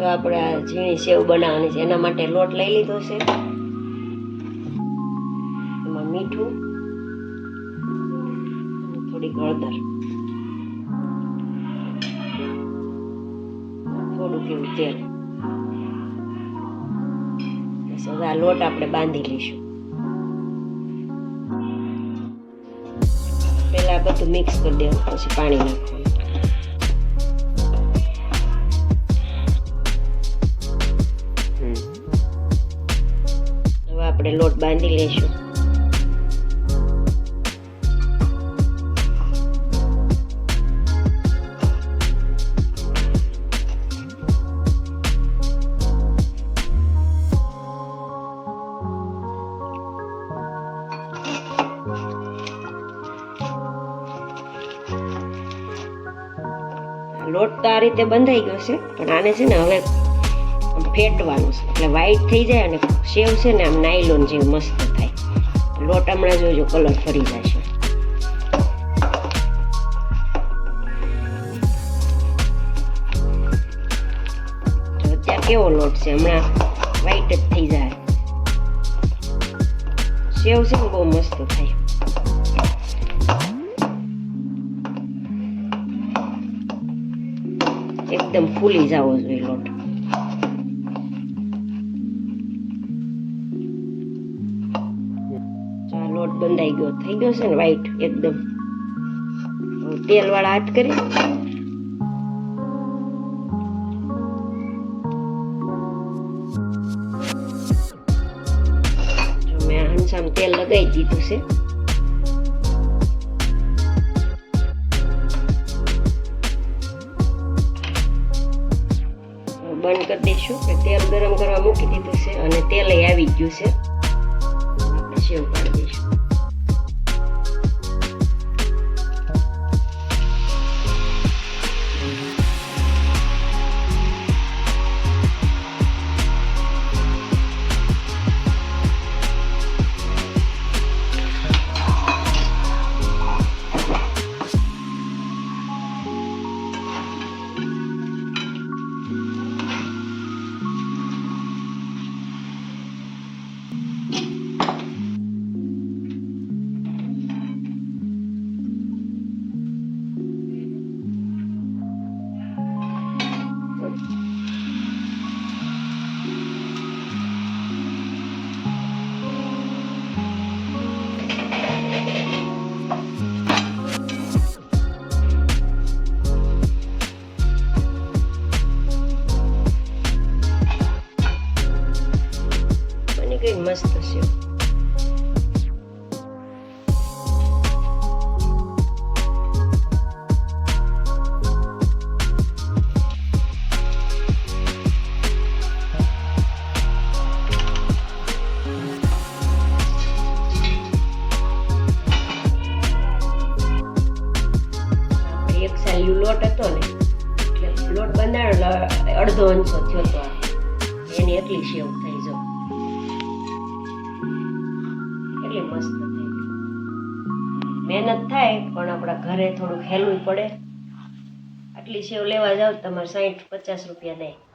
તો આપણે આ ઝીણી સેવ બનાવવાની છે. એના માટે લોટ લઈ લીધો છે. એમાં મીઠું, થોડીક હળદર, થોડુંક એવું તેલ. હવે આ લોટ આપણે બાંધી લઈશું. પહેલાં બધું મિક્સ કરી દેવું પછી પાણી નાખવાનું. આપણે લોટ બાંધી લઈશું. લોટ તો આ રીતે બંધાઈ ગયો છે, પણ આને છે ને હવે ફેટવાનું છે. એટલે વ્હાઈટ થઈ જાય અને સેવ છે ને આમ નાયલોન જેવું મસ્ત થાય. લોટ હમણાં જોજો કલર ફરી જશે. અત્યારે કેવો લોટ છે? હમણાં વ્હાઈટ જ થઈ જાય. સેવ છે ને બહુ મસ્ત થાય. એકદમ ફૂલી જવો જોઈએ લોટ. બંધાઈ ગયો. થઈ ગયો છે ને વ્હાઈટ એકદમ. તેલ વાળા હાથ કરી. મેં હંસામ તેલ લગાવી દીધું છે. બંધ કરી દઈશું કે તેલ ગરમ કરવા મૂકી દીધું છે અને તેલ આવી ગયું છે. આપણે સેવ પાડી દઈશું. મસ્ત સેવ આપણે લોટ હતો ને, એટલે લોટ બંધાણો અડધો અંશો થયો તો આ. એની એટલી સેવ થઈ મહેનત થાય, પણ આપણા ઘરે થોડુંક હેલવું પડે. આટલી સેવ લેવા જાવ તમારે સાઠ પચાસ રૂપિયા દે.